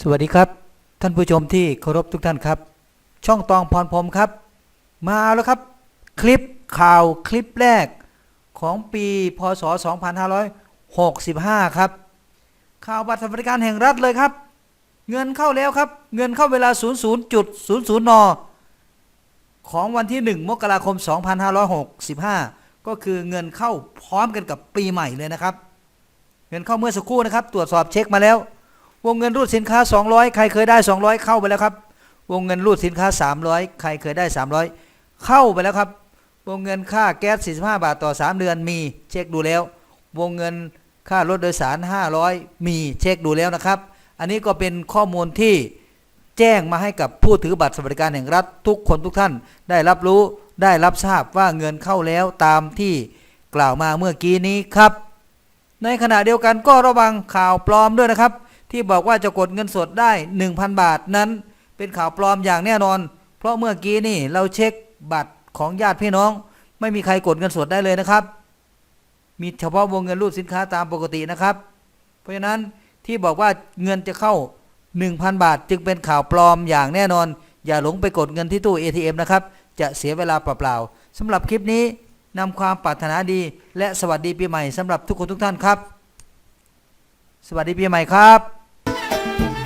สวัสดีครับ ท่านผู้ชมที่เคารพทุกท่านครับ ช่องตองพรพรมครับ มาแล้วครับ คลิปข่าวคลิปแรกของปีพศ 2565 ครับ ข่าวบัตรสวัสดิการแห่งรัฐเลยครับ เงินเข้าแล้วครับ เงินเข้าเวลา 00.00 น ของวันที่ 1 มกราคม 2565 ก็คือเงินเข้าพร้อมกันกับปีใหม่เลยนะครับ เงินเข้าเมื่อสักครู่นะครับ ตรวจสอบเช็คมาแล้ว วงเงินรูดสินค้า 200 ใครเคยได้ 200 เข้าไปแล้วครับ วงเงินรูดสินค้า 300 ใครเคยได้ 300 เข้าไปแล้วครับ วงเงินค่าแก๊ส 45 บาทต่อ 3 เดือนมีเช็คดูแล้ว วงเงินค่ารถโดยสาร 500 มีเช็คดูแล้วนะครับ อันนี้ก็เป็นข้อมูลที่แจ้งมาให้กับผู้ถือบัตรสวัสดิการแห่งรัฐทุกคนทุกท่าน ได้รับรู้ได้รับทราบว่าเงินเข้าแล้วตามที่กล่าวมาเมื่อกี้นี้ครับ ในขณะเดียวกันก็ระวังข่าวปลอมด้วยนะครับ ที่บอกว่าจะกดเงินสดได้ 1,000 บาทนั้น เป็นข่าวปลอมอย่างแน่นอน เพราะเมื่อกี้นี่เราเช็คบัตรของญาติพี่น้อง ไม่มีใครกดเงินสดได้เลยนะครับ มีเฉพาะวงเงินรูดสินค้าตามปกตินะครับ เพราะฉะนั้นที่บอกว่าเงินจะเข้า 1,000 บาท จึงเป็นข่าวปลอมอย่างแน่นอน อย่าหลงไปกดเงินที่ตู้ ATM นะครับ จะเสียเวลาเปล่าๆสำหรับคลิปนี้นำความปรารถนาดี และสวัสดีปีใหม่สำหรับทุกคนทุกท่านครับ สวัสดีปีใหม่ครับ Bye.